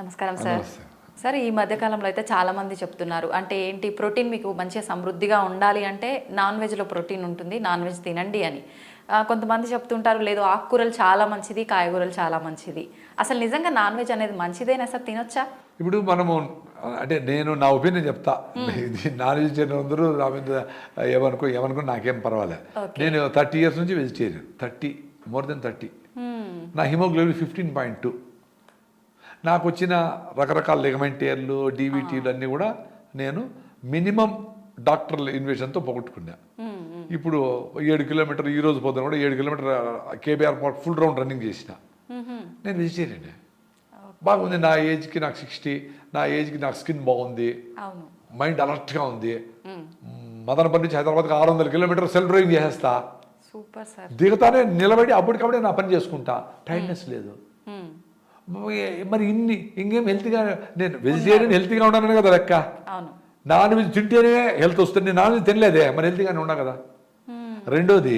నమస్కారం sir. Sir ఈ మధ్య కాలంలో అయితే చాలా మంది చెప్తున్నారు. అంటే ఏంటి ప్రోటీన్ మీకు మంచిగా సమృద్ధిగా ఉండాలి అంటే నాన్ వెజ్లో ప్రోటీన్ ఉంటుంది నాన్ వెజ్ తినండి అని. కొంతమంది చెప్తుంటారు లేదు ఆకుకూరలు చాలా మంచిది కాయగూరలు చాలా మంచిది. అసలు నిజంగా నాన్ వెజ్ అనేది మంచిదేనా సార్ తినొచ్చా? ఇప్పుడు మనము అంటే నేను నా ఒపీనియన్ చెప్తా. ఇది నాన్ వెజిటేరియన్ అందరూ నా మీద ఏమనుకో ఏమనుకో నాకేం పర్వాలే. నేను థర్టీ ఇయర్స్ నుంచి vegetarian thirty more than thirty. నా హిమోగ్లోబిన్ ఫిఫ్టీన్ పాయింట్ టూ. నాకు వచ్చిన రకరకాల లిగమెంటేర్లు డీవీటీలు అన్నీ కూడా నేను మినిమం డాక్టర్ల ఇన్వేషన్తో పోగొట్టుకున్నా. ఇప్పుడు ఏడు కిలోమీటర్ ఈ రోజు పొద్దున కూడా ఏడు kilometre KBR full round running చేసిన. నేను వెజిటేరియన్. బాగుంది నా ఏజ్కి నాకు సిక్స్టీ నా ఏజ్కి నాకు స్కిన్ బాగుంది. మైండ్ అలర్ట్గా ఉంది. మదనపల్లి నుంచి హైదరాబాద్కి ఆరు వందల కిలోమీటర్ సెల్ డ్రైవింగ్ చేసేస్తా. Super sir. దిగుతానే నిలబడి అప్పటికప్పుడే నా పని చేసుకుంటా. టైర్డ్నెస్ లేదు. మరి ఇన్ని ఇంకేం హెల్త్గా నేను వెజిటేరియన్ హెల్తీగా ఉన్నాను కదా లెక్క? నాన్ వెజ్ తింటేనే హెల్త్ వస్తుంది. నేను నాన్ వెజ్ తినలేదే మరి హెల్తీగానే ఉన్నా కదా? రెండోది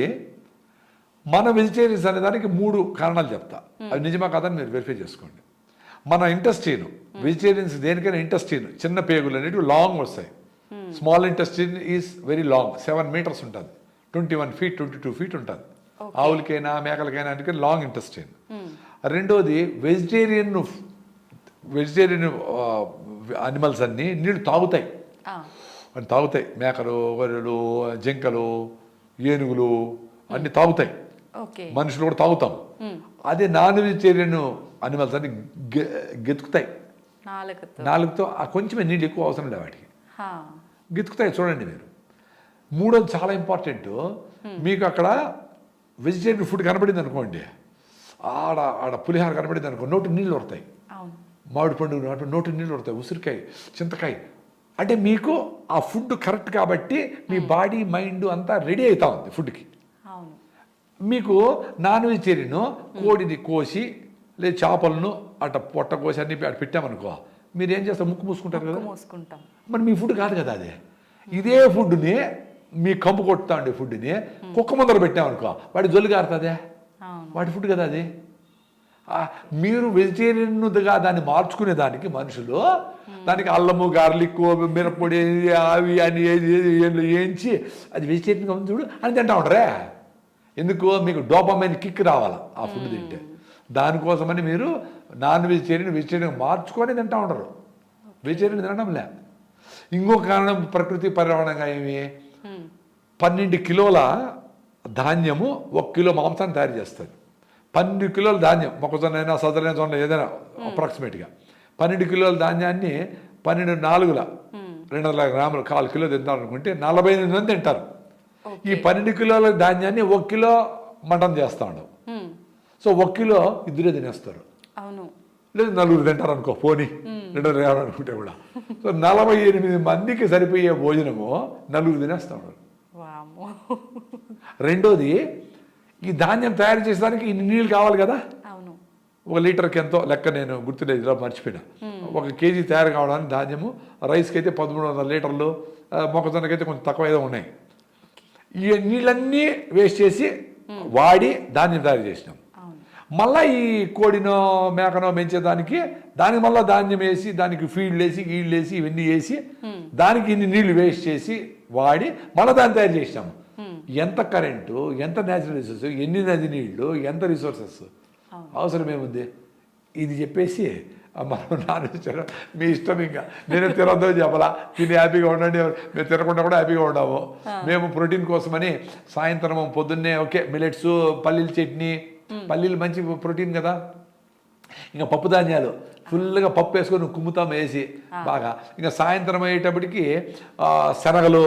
మన వెజిటేరియన్స్ అనే దానికి మూడు కారణాలు చెప్తా. అది నిజమా కాదని మీరు వెరిఫై చేసుకోండి. మన ఇంటెస్టీన్ వెజిటేరియన్స్ దేనికైనా ఇంటెస్టీన్ చిన్న పేగులు అనేటివి లాంగ్ వస్తాయి. Small intestine is very long seven metres ఉంటుంది. Twenty one feet twenty two feet ఉంటుంది ఆవులకైనా మేకలకైనా అందుకని లాంగ్ ఇంటెస్టీన్ రెండోది వెజిటేరియన్ వెజిటేరియన్ అనిమల్స్ అన్నీ నీళ్ళు తాగుతాయి. అని తాగుతాయి. మేకలు గొర్రెలు జింకలు ఏనుగులు అన్ని తాగుతాయి. ఓకే మనుషులు కూడా తాగుతాం. అదే నాన్ వెజిటేరియన్ అనిమల్స్ అన్ని గెతుకుతాయి. నాలుగుతో కొంచెమే నీళ్ళు ఎక్కువ అవసరం లేదు వాటికి. గెతుకుతాయి చూడండి మీరు. మూడోది చాలా ఇంపార్టెంట్. మీకు అక్కడ వెజిటేరియన్ ఫుడ్ కనబడింది అనుకోండి. ఆడ ఆడ పులిహార కనబడింది అనుకో నోటి నీళ్ళు అవును. మామిడి పండు నాటు నీళ్ళు పడతాయి ఉసిరికాయ చింతకాయ. అంటే మీకు ఆ ఫుడ్ కరెక్ట్ కాబట్టి మీ బాడీ మైండ్ అంతా రెడీ అవుతా ఉంది ఫుడ్కి. మీకు నాన్ వెజిటేరియన్ కోడిని కోసి లేదా చేపలను అట్ట పొట్ట కోసి అన్ని అటు పెట్టామనుకో మీరు ఏం చేస్తారు? ముక్కు మూసుకుంటారు కదా? మూసుకుంటాం. మరి మీ ఫుడ్ కాదు కదా అది. ఇదే ఫుడ్ని మీ కంపు కొట్టుతా ఉండే ఫుడ్ని కుక్క ముందర పెట్టామనుకో వాడి జొల్లు కారుతుందే వాటి ఫుడ్ కదా అది? మీరు వెజిటేరియన్గా దాన్ని మార్చుకునే దానికి మనుషులు దానికి అల్లము గార్లిక్ మిరప్పొడి అవి అని ఏది ఏది వేయించి అది వెజిటేరియన్గా ఉంది చూడు అని తింటా ఉంటారే? ఎందుకు? మీకు డోపమైన్ కిక్ రావాలి ఆ ఫుడ్ తింటే. దానికోసమని మీరు నాన్ వెజిటేరియన్ వెజిటేరియన్ మార్చుకొని తింటా ఉంటారు. వెజిటేరియన్ తినడం లే. ఇంకో కారణం ప్రకృతి పర్యావరణంగా ఏమి? పన్నెండు కిలోల ధాన్యము ఒక కిలో మాంసాన్ని తయారు చేస్తుంది పన్నెండు కిలోల ధాన్యం మొక్కజొన్న అయినా సదరైన జొన్న ఏదైనా అప్రాక్సిమేట్గా పన్నెండు కిలోల ధాన్యాన్ని పన్నెండు నాలుగుల రెండు వందల గ్రాములు కాలు కిలో తింటారు అనుకుంటే నలభై ఎనిమిది మంది తింటారు. ఈ పన్నెండు కిలోల ధాన్యాన్ని ఒక కిలో మటన్ చేస్తా ఉండవు మ్మ్. సో ఒక కిలో ఇద్దరే తినేస్తారు. లేదు నలుగురు తింటారు అనుకో పోనీ రెండు వందల అనుకుంటే కూడా. సో నలభై ఎనిమిది మందికి సరిపోయే భోజనము నలుగురు తినేస్తా ఉన్నారు వామ్మో. రెండోది ఈ ధాన్యం తయారు చేసేదానికి ఇన్ని నీళ్ళు కావాలి కదా? అవును. ఒక లీటర్కి ఎంతో లెక్క నేను గుర్తులేదు ఇలా మర్చిపోయినా. ఒక కేజీ తయారు కావడానికి ధాన్యము రైస్కి అయితే పదమూడు వందల లీటర్లు మొక్కజొన్నకి అయితే కొంచెం తక్కువ ఏదో ఉన్నాయి. ఈ నీళ్ళన్నీ వేస్ట్ చేసి వాడి ధాన్యం తయారు చేసినాం. మళ్ళీ ఈ కోడినో మేకనో పెంచేదానికి దానికి మళ్ళీ ధాన్యం వేసి దానికి ఫీల్డ్ వేసి గీళ్ళు వేసి ఇవన్నీ వేసి దానికి ఇన్ని నీళ్ళు వేస్ట్ చేసి వాడి మళ్ళీ దాన్ని తయారు చేసినాము. ఎంత కరెంటు ఎంత న్యాచురల్ రిసోర్స్ ఎన్ని నది నీళ్ళు ఎంత రిసోర్సెస్ అవసరం ఏముంది? ఇది చెప్పేసి మనం నాన్ మీ ఇష్టం ఇంకా. నేను తినొద్దో చెప్పలా. తిని హ్యాపీగా ఉండండి. మేము తినకుండా కూడా హ్యాపీగా ఉన్నాము మేము ప్రోటీన్ కోసమని సాయంత్రం పొద్దున్నే ఓకే మిలెట్స్ పల్లీల చట్నీ పల్లీలు మంచి ప్రోటీన్ కదా. ఇంకా పప్పు ధాన్యాలు ఫుల్గా పప్పు వేసుకొని కుమ్ముతాం వేసి బాగా. ఇంకా సాయంత్రం అయ్యేటప్పటికి శనగలు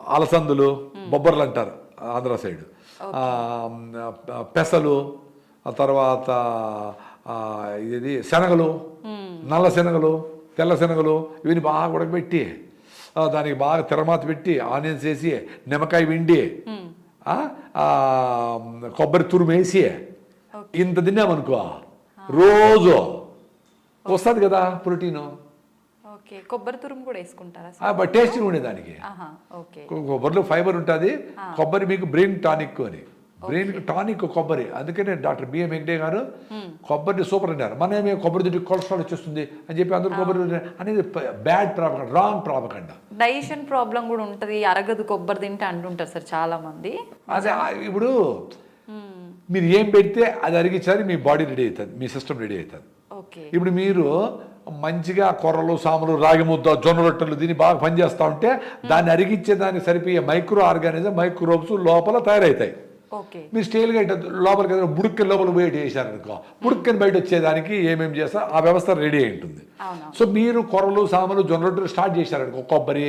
అలసందులు బొబ్బర్లు అంటారు ఆంధ్ర సైడ్. పెసలు తర్వాత ఇది శనగలు నల్ల శనగలు తెల్ల శనగలు ఇవన్నీ బాగా ఉడకబెట్టి దానికి బాగా తెరమాత పెట్టి ఆనియన్స్ వేసి నిమ్మకాయ విండి కొబ్బరి తురుము వేసి ఇంత తిన్నామనుకో రోజు వస్తుంది కదా ప్రోటీను కొబ్బరి తురుము కూడా వేసుకుంటారా టేస్టీ ఉండేదానికి కొబ్బరిలో ఫైబర్ ఉంటుంది కొబ్బరి మీకు బ్రెయిన్ టానిక్ అని బ్రెయిన్కి టానిక్ కొబ్బరి అందుకనే డాక్టర్ బిఎం వెంకటే గారు కొబ్బరిని సూపర్ అన్నారు మనమే కొబ్బరి తింటే కొలెస్ట్రాల్ వచ్చేస్తుంది అని చెప్పి అందరూ కొబ్బరి అనేది bad propaganda wrong propaganda digestion problem కూడా ఉంటుంది అరగదు కొబ్బరి తింటే అంటుంటారు సార్ చాలా మంది అదే ఇప్పుడు మీరు ఏం పెడితే అది అరిగించాలి మీ బాడీ రెడీ అవుతుంది మీ సిస్టమ్ రెడీ అవుతుంది. ఓకే. ఇప్పుడు మీరు మంచిగా కొర్రలు సాములు రాగి ముద్ద జొన్న రొట్టెలు దీన్ని బాగా పనిచేస్తూ ఉంటే దాన్ని అరిగించే దానికి సరిపోయే మైక్రో ఆర్గానిజం మైక్రోబ్స్ లోపల తయారవుతాయి. మీరు స్టైల్గా ఇట్లా లోపలికి ఏదైనా బుడుక్కని లోపల బయట వేసారనుకో బుడుక్కని బయట వచ్చేదానికి ఏమేమి చేస్తారో ఆ వ్యవస్థ రెడీ అయి ఉంటుంది. సో మీరు కొర్రలు సామలు జొన్న రొట్టెలు స్టార్ట్ చేశారనుకో కొబ్బరి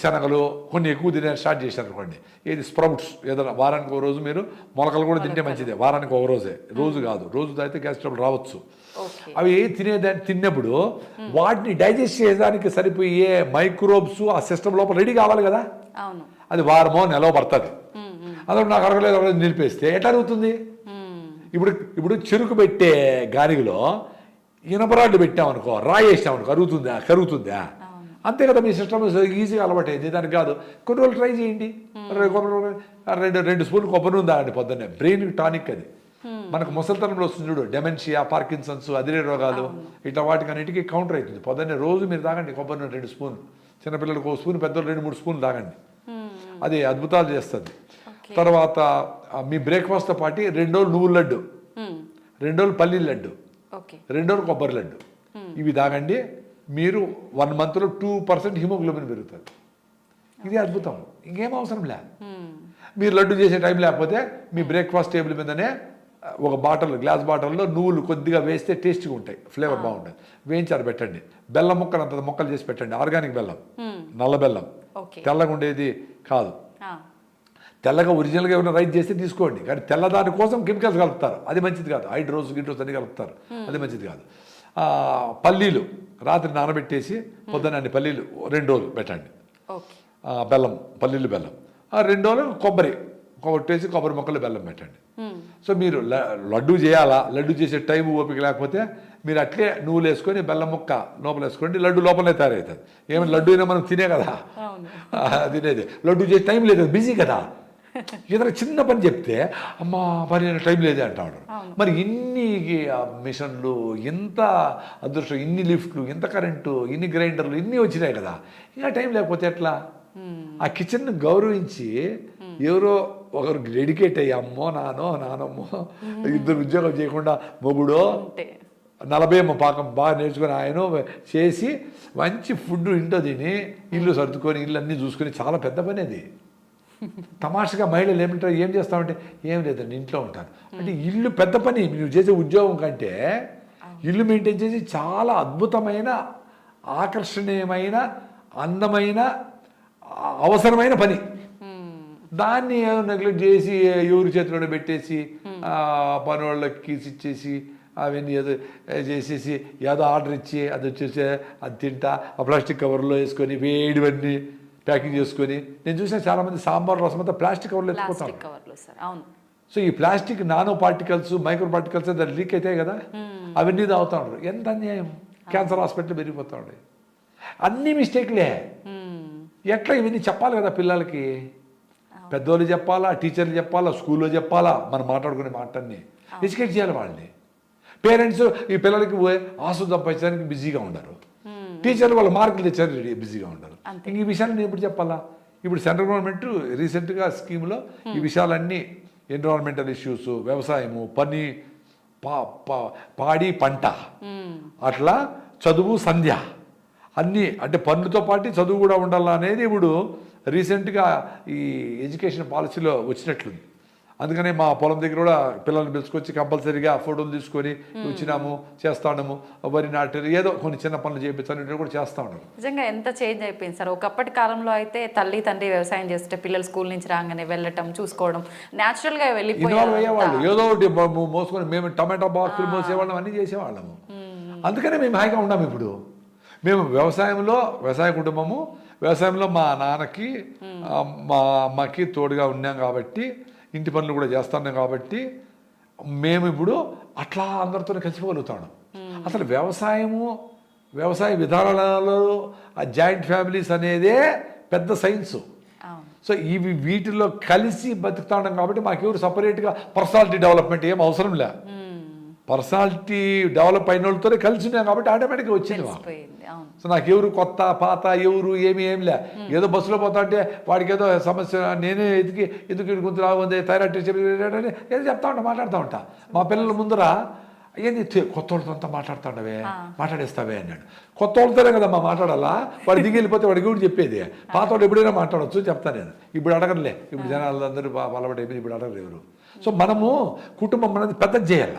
శనగలు కొన్ని ఎక్కువ తినే స్టార్ట్ చేశారనుకోండి ఏది స్ప్రౌట్స్ ఏదైనా వారానికి ఒక రోజు మీరు మొలకలు కూడా తింటే మంచిదే వారానికి ఒక రోజే రోజు కాదు రోజు తాగితే గ్యాస్ ట్రబుల్ రావచ్చు అవి తినేదాన్ని తిన్నప్పుడు వాటిని డైజెస్ట్ చేయడానికి సరిపోయే మైక్రోబ్స్ ఆ సిస్టమ్ లోపల రెడీ కావాలి కదా? అది వారమో నెలలో పడుతుంది. అందులో నాకు అరగలేదు అరగలేదు నిలిపేస్తే. ఎట్లా అరుగుతుంది మ్మ్. ఇప్పుడు ఇప్పుడు చెరుకు పెట్టే గానిగిలో ఇనపరాళ్ళు పెట్టామనుకో రాయి వేసామనుకో అరుగుతుందా? కరుగుతుందా? అంతే కదా మీ సిస్టమ్ ఈజీగా అలవాటు అయింది దానికి కాదు. కొన్ని రోజులు ట్రై చేయండి. రెండు రెండు స్పూన్లు కొబ్బరి నూనె తాగండి పొద్దున్నే? బ్రెయిన్ టానిక్ అది. మనకు ముసలితనంలో వస్తుంది చూడు డెమెన్షియా పార్కిన్సన్స్ అదిరే రోగాలు ఇట్లా వాటికి అన్నిటికీ కౌంటర్ అవుతుంది. పొద్దున్నే రోజు మీరు తాగండి కొబ్బరి రెండు స్పూన్ చిన్నపిల్లలకు ఒక స్పూన్ పెద్దలు రెండు మూడు స్పూన్లు తాగండి. అది అద్భుతాలు చేస్తుంది. తర్వాత మీ బ్రేక్ఫాస్ట్తో పాటు రెండు రోజులు నువ్వుల లడ్డు. రెండు రోజులు పల్లీల లడ్డు రెండు రోజులు కొబ్బరి లడ్డు. ఇవి తాగండి. మీరు వన్ మంత్లో టూ పర్సెంట్ హిమోగ్లోబిన్ పెరుగుతుంది. ఇది అద్భుతం. ఇంకేం అవసరం లే. మీరు లడ్డు చేసే టైం లేకపోతే మీ బ్రేక్ఫాస్ట్ టేబుల్ మీదనే ఒక బాటిల్ గ్లాస్ బాటిల్లో నువ్వులు కొద్దిగా వేస్తే టేస్ట్గా ఉంటాయి. ఫ్లేవర్ బాగుంటుంది. వేయించారు పెట్టండి. బెల్లం ముక్కలు అంత ముక్కలు చేసి పెట్టండి. ఆర్గానిక్ బెల్లం. నల్ల బెల్లం. తెల్లగా ఉండేది కాదు. తెల్లగా ఒరిజినల్గా ఏమైనా రైట్ చేస్తే తీసుకోండి. కానీ తెల్లదాని కోసం కెమికల్స్ కలుపుతారు. అది మంచిది కాదు. హైడ్రోస్ గిడ్రోస్ అన్ని కలుపుతారు. అది మంచిది కాదు. పల్లీలు రాత్రి నానబెట్టేసి పొద్దున్న అన్ని పల్లీలు రెండు రోజులు పెట్టండి. బెల్లం పల్లీలు బెల్లం. రెండు రోజులు కొబ్బరి కొట్టేసి కొబ్బరి మొక్కలు బెల్లం పెట్టండి. సో మీరు లడ్డు చేయాలా? లడ్డు చేసే టైం ఓపిక లేకపోతే మీరు అట్లే నువ్వులు వేసుకొని బెల్లం ముక్క లోపల వేసుకోండి. లడ్డు లోపలే తయారవుతుంది. ఏమైనా లడ్డు అయినా మనం తినే కదా? తినేది. లడ్డు చేసే టైం లేదు. బిజీ కదా? ఏదైనా చిన్న పని చెప్తే అమ్మా పని టైం లేదే అంటాడు. మరి ఇన్ని మిషన్లు ఎంత అదృష్టం ఇన్ని లిఫ్ట్లు ఇంత కరెంటు ఇన్ని గ్రైండర్లు ఇన్ని వచ్చినాయి కదా. ఇంకా టైం లేకపోతే ఎట్లా? ఆ కిచెన్ గౌరవించి ఎవరో ఒకరు డెడికేట్ అయ్యి అమ్మో నానో నానమ్మో ఇద్దరు ఉద్యోగం చేయకుండా మొగుడో నలభై ఏమో పాకం బాగా నేర్చుకొని ఆయన చేసి మంచి ఫుడ్ ఇంట్లో తిని ఇల్లు సర్దుకొని ఇల్లు అన్నీ చూసుకొని చాలా పెద్ద పని అది. తమాషగా మహిళలు ఏమింటారు ఏం చేస్తామంటే ఏం లేదండి ఇంట్లో ఉంటారు అంటే ఇల్లు పెద్ద పని నువ్వు చేసే ఉద్యోగం కంటే ఇల్లు మెయింటైన్ చేసి చాలా అద్భుతమైన ఆకర్షణీయమైన అందమైన అవసరమైన పని. దాన్ని నెగ్లెక్ట్ చేసి ఎవరి చేతిలోనే పెట్టేసి ఆ, పని వాళ్ళకి కీస్ ఇచ్చేసి అవన్నీ ఏదో చేసేసి ఏదో ఆర్డర్ ఇచ్చి అది వచ్చేసి అది తింటా ఆ ప్లాస్టిక్ కవర్లో వేసుకొని వేడివన్నీ ప్యాకింగ్ చేసుకొని నేను చూసిన చాలామంది సాంబార్ రసం అంతా ప్లాస్టిక్ కవర్లో ఎత్తుకుంటాను సో ఈ plastic nano particles micro particles దాన్ని లీక్ అవుతాయి కదా అవన్నీ తాగుతూ ఉంటారు. ఎంత అన్యాయం? క్యాన్సర్ హాస్పిటల్ పెరిగిపోతూ ఉంటాయి. అన్ని మిస్టేక్లే. ఎట్లా ఇవన్నీ చెప్పాలి కదా పిల్లలకి? పెద్దోళ్ళు చెప్పాలా టీచర్లు చెప్పాలా స్కూల్లో చెప్పాలా? మనం మాట్లాడుకునే మాటన్ని ఎడ్యుకేట్ చేయాలి వాళ్ళని. పేరెంట్స్ ఈ పిల్లలకి పోయి ఆసు సంపాదించడానికి బిజీగా ఉండరు. టీచర్లు వాళ్ళ మార్కులు తెచ్చారు బిజీగా ఉండరు ఇంక ఈ విషయాన్ని నేను ఎప్పుడు చెప్పాలా? ఇప్పుడు సెంట్రల్ గవర్నమెంట్ రీసెంట్గా స్కీమ్లో ఈ విషయాలన్నీ ఎన్విరాన్మెంటల్ ఇష్యూస్ వ్యవసాయము పని పాడి పంట అట్లా చదువు సంధ్య అన్నీ అంటే పనులతో పాటు చదువు కూడా ఉండాలా అనేది ఇప్పుడు రీసెంట్గా ఈ ఎడ్యుకేషన్ పాలసీలో వచ్చినట్లుంది. అందుకనే మా పొలం దగ్గర కూడా పిల్లల్ని పిలుచుకొచ్చి కంపల్సరీగా ఫోటోలు తీసుకొని వచ్చినాము చేస్తా ఉన్నాము వరి నాటారు ఏదో కొన్ని చిన్న పనులు చేయించాలి కూడా చేస్తా ఉన్నాము నిజంగా ఎంత చేంజ్ అయిపోయింది సార్. ఒకప్పటి కాలంలో అయితే తల్లి తండ్రి వ్యవసాయం చేస్తే పిల్లలు స్కూల్ నుంచి రాగానే వెళ్ళటం చూసుకోవడం న్యాచురల్గా ఇన్వాల్వ్ అయ్యేవాళ్ళు. ఏదో ఒకటి మోసుకొని మేము టమాటా బాక్సులు మోసేవాళ్ళం అన్నీ చేసేవాళ్ళము. అందుకనే మేము హాయిగా ఉన్నాము ఇప్పుడు. మేము వ్యవసాయంలో వ్యవసాయ కుటుంబము వ్యవసాయంలో మా నాన్నకి మా అమ్మకి తోడుగా ఉన్నాం కాబట్టి ఇంటి పనులు కూడా చేస్తున్నాం కాబట్టి మేము ఇప్పుడు అట్లా అందరితో కలిసిపోగలుగుతాం అసలు వ్యవసాయము వ్యవసాయ విధానాలలో ఆ జాయింట్ ఫ్యామిలీస్ అనేదే పెద్ద సైన్సు. సో ఇవి వీటిలో కలిసి బతుకుతా కాబట్టి మాకెవరు సపరేట్గా పర్సనాలిటీ డెవలప్మెంట్ ఏం అవసరం లే. పర్సనాలిటీ డెవలప్ అయిన వాళ్ళతోనే కలిసి ఉన్నాం కాబట్టి ఆటోమేటిక్గా వచ్చింది సో నాకు ఎవరు కొత్త పాత ఎవరు ఏమి ఏం లే. ఏదో బస్సులో పోతా అంటే వాడికి ఏదో సమస్య నేనే ఎదికి ఎందుకు ఇటు గుంతు రాగుంది థైరాయిడ్ చెప్పి ఏదో చెప్తా ఉంటా మాట్లాడుతూ ఉంటా. మా పిల్లల ముందర ఏంది కొత్త వాళ్ళతో అంతా మాట్లాడుతాడవే మాట్లాడేస్తావే అన్నాడు. కొత్త వాళ్ళతోనే కదమ్మా మాట్లాడాలా? వాడు దిగి వెళ్ళిపోతే వాడికి కూడా చెప్పేది? పాత వాళ్ళు ఎప్పుడైనా మాట్లాడవచ్చు చెప్తా నేను. ఇప్పుడు అడగరులే ఇప్పుడు జనాలు అందరూ అలవాటు అయిపోయింది ఇప్పుడు అడగరు ఎవరు. సో మనము కుటుంబం అనేది పెద్దది చేయాలి?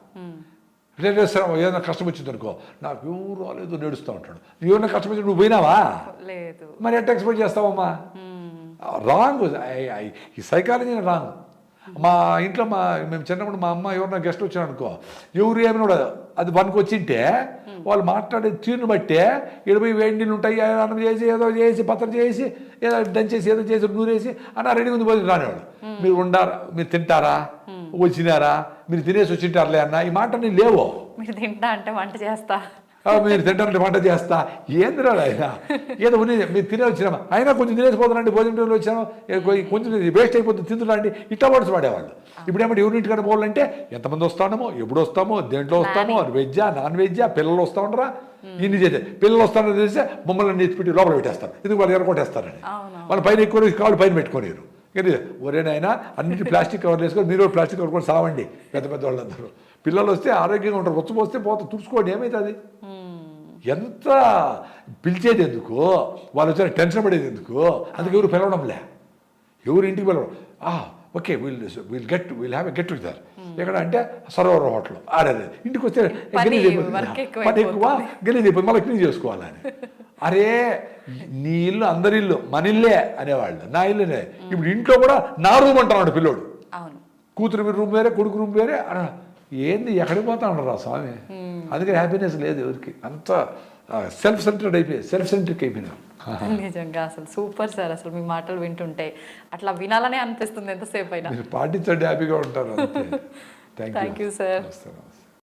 రిలేటివ్స్ ఏదైనా కష్టం వచ్చింది అనుకో నాకు ఎవరు రాలేదు నేడుస్తూ ఉంటాడు. ఏమైనా కష్టం వచ్చి నువ్వు పోయినావా? లేదు. మరి ఎట్లా ఎక్స్పెక్ట్ చేస్తావమ్మా? రాంగ్ ఈ సైకాలజీ రాంగ్. మా ఇంట్లో మా మేము చిన్నప్పుడు మా అమ్మ ఎవరైనా గెస్ట్ వచ్చారు అనుకో ఎవరు ఏమైనా అది పనికి వచ్చింటే వాళ్ళు మాట్లాడే తీరుని బట్టే ఇరవై వేడి నీళ్ళు ఉంటాయి అన్నం చేసి ఏదో చేసి పత్రం చేసి ఏదో దంచేసి ఏదో చేసి నూరేసి అన్న రెడీ ఉంది పోయి రానివాడు. మీరు ఉండారా? మీరు తింటారా? వచ్చినారా? మీరు తినేసి వచ్చింటారులే అన్న ఈ మాట నేను లేవో. మీరు తింటా అంటే వంట చేస్తా. మీరు తింటారంటే వంట చేస్తా. ఏందిరా ఆయన ఏదో ఉంది మీరు తినే వచ్చినామా? అయినా కొంచెం తినేసిపోతానండి భోజనం టైంలో వచ్చాను కొంచెం వేస్ట్ అయిపోతుంది తింటున్నాండి ఇట్లా వర్డ్స్ వాడేవాళ్ళు. ఇప్పుడు ఏమంటే ఎవరి ఇంటికాడ పోవాలంటే ఎంతమంది వస్తామో ఎప్పుడు వస్తామో దేంట్లో వస్తామో వెజ్జా నాన్ వెజ్జా పిల్లలు వస్తూ ఉండరా? ఇన్ని చేస్తే పిల్లలు వస్తారని తెలిస్తే మమ్మల్ని నెత్తిపెట్టి లోపల పెట్టేస్తారు. ఎందుకు వాళ్ళు ఎరగొట్టేస్తారని. వాళ్ళ పైన ఎక్కువ కాళ్ళు పైన పెట్టుకోలేరు. కానీ ఒరేనైనా అన్నిటి ప్లాస్టిక్ కవర్లు వేసుకొని మీరు ప్లాస్టిక్ కవర్ కూడా సావండి పెద్ద పెద్ద వాళ్ళందరూ. పిల్లలు వస్తే ఆరోగ్యంగా ఉంటారు వచ్చి పోస్తే పోతే తుడుచుకోండి ఏమవుతుంది ఎంత పిలిచేది ఎందుకు? వాళ్ళు వచ్చిన టెన్షన్ పడేది ఎందుకు? అందుకు ఎవరు పిలవడంలే. ఎవరు ఇంటికి పిలవడం? ఆ okay will will get will have a get together. ఎక్కడ అంటే సరోవర్ హోటల్ ఆడేది ఇంటికి వస్తే గలీజ్ అయిపోతుంది. పని ఎక్కువ గలీజ్ అయిపోతుంది. మళ్ళీ క్లీన్ చేసుకోవాలని. అరే నీ ఇల్లు అందరి ఇల్లు మన ఇల్లే అనేవాళ్ళు. నా ఇల్లునే ఇప్పుడు ఇంట్లో కూడా నా రూమ్ అంటున్నాడు పిల్లోడు. కూతురు రూమ్ వేరే కొడుకు రూమ్ వేరే. అన ఏంది ఎక్కడికి పోతా ఉండరా స్వామి? అందుకే హ్యాపీనెస్ లేదు ఎవరికి. అంత సెల్ఫ్ సెంటర్డ్ అయిపోయి సెల్ఫ్ సెంట్రిక్ అయిపోయినా. నిజంగా అసలు సూపర్ సార్ అసలు మీ మాటలు వింటుంటే. అట్లా వినాలనే అనిపిస్తుంది ఎంతసేపు అయినా పాటించండి హ్యాపీగా ఉంటారు థ్యాంక్. నమస్తే నమస్తే.